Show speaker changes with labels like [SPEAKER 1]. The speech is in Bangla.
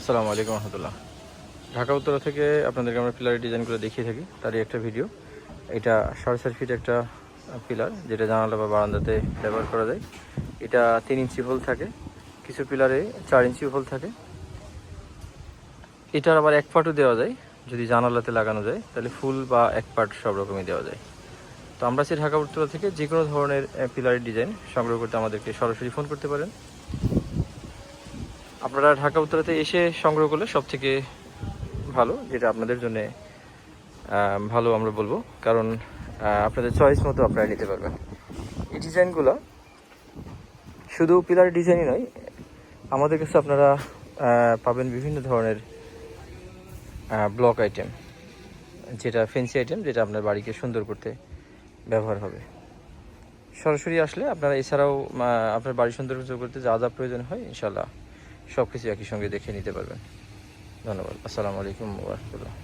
[SPEAKER 1] আসসালামু আলাইকুম রহমতুল্লাহ। ঢাকা উত্তরা থেকে আপনাদেরকে আমরা পিলারের ডিজাইনগুলো দেখিয়ে থাকি, তারই একটা ভিডিও এটা সাড়ে চার ফিট একটা পিলার যেটা জানালা বা বারান্দাতে ব্যবহার করা যায়। এটা তিন ইঞ্চি হোল থাকে, কিছু পিলারে চার ইঞ্চি হোল থাকে। এটার আবার এক পার্টও দেওয়া যায়, যদি জানালাতে লাগানো যায়, তাহলে ফুল বা এক পার্ট সব রকমই দেওয়া যায়। তো আমরা আছি ঢাকা উত্তরা থেকে যে কোনো ধরনের পিলারের ডিজাইন সংগ্রহ করতে আমাদেরকে সরাসরি ফোন করতে পারেন। আপনারা ঢাকা উত্তরাতে এসে সংগ্রহ করলে সব থেকে ভালো, যেটা আপনাদের জন্য ভালো আমরা বলব। কারণ আপনাদের চয়েস মতো আপনারা নিতে পারবেন। এই ডিজাইনগুলো শুধু পিলার ডিজাইনই নয়, আমাদের কাছে আপনারা পাবেন বিভিন্ন ধরনের ব্লক আইটেম যেটা ফেন্সি আইটেম যেটা আপনার বাড়িকে সুন্দর করতে ব্যবহার হবে। সরাসরি আসলে আপনারা এছাড়াও আপনার বাড়ি সুন্দর করতে যা যা প্রয়োজন হয় ইনশাল্লাহ সব কিছু একই সঙ্গে দেখে নিতে পারবেন। ধন্যবাদ। আসসালামু আলাইকুম রহমতুল্লাহ।